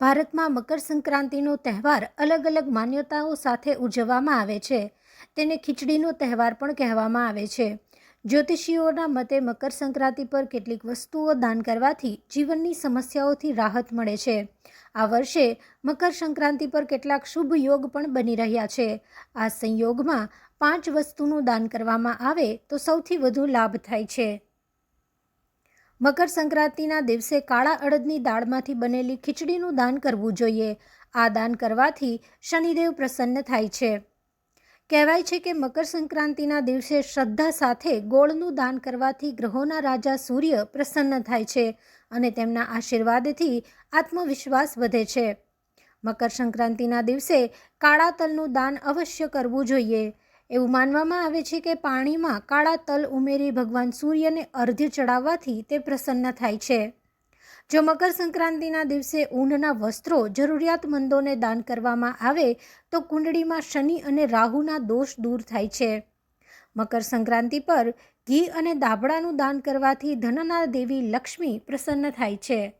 ભારતમાં મકર સંક્રાંતિનો તહેવાર અલગ અલગ માન્યતાઓ સાથે ઉજવવામાં આવે છે. તેને ખીચડીનો તહેવાર પણ કહેવામાં આવે છે. જ્યોતિષીઓના મતે મકર સંક્રાંતિ પર કેટલીક વસ્તુઓ દાન કરવાથી જીવનની સમસ્યાઓથી રાહત મળે છે. આ વર્ષે મકર સંક્રાંતિ પર કેટલાક શુભ યોગ પણ બની રહ્યા છે. આ સંયોગમાં પાંચ વસ્તુનું દાન કરવામાં આવે તો સૌથી વધુ લાભ થાય છે. મકર સંક્રાંતિના દિવસે કાળા અડદની દાળમાંથી બનેલી ખીચડીનું દાન કરવું જોઈએ. આ દાન કરવાથી શનિદેવ પ્રસન્ન થાય છે. કહેવાય છે કે મકર સંક્રાંતિના દિવસે શ્રદ્ધા સાથે ગોળનું દાન કરવાથી ગ્રહોના રાજા સૂર્ય પ્રસન્ન થાય છે અને તેમના આશીર્વાદથી આત્મવિશ્વાસ વધે છે. મકર સંક્રાંતિના દિવસે કાળા તલનું દાન અવશ્ય કરવું જોઈએ. એવું માનવામાં આવે છે કે પાણીમાં કાળા તલ ઉમેરી ભગવાન સૂર્યને અર્ધ્ય ચડાવવાથી તે પ્રસન્ન થાય છે. જો મકર સંક્રાંતિના દિવસે ઊનના વસ્ત્રો જરૂરિયાતમંદોને દાન કરવામાં આવે, તો કુંડળીમાં શનિ અને રાહુના દોષ દૂર થાય છે. મકર સંક્રાંતિ પર ઘી અને દાબડાનું દાન કરવાથી ધનના દેવી લક્ષ્મી પ્રસન્ન થાય છે.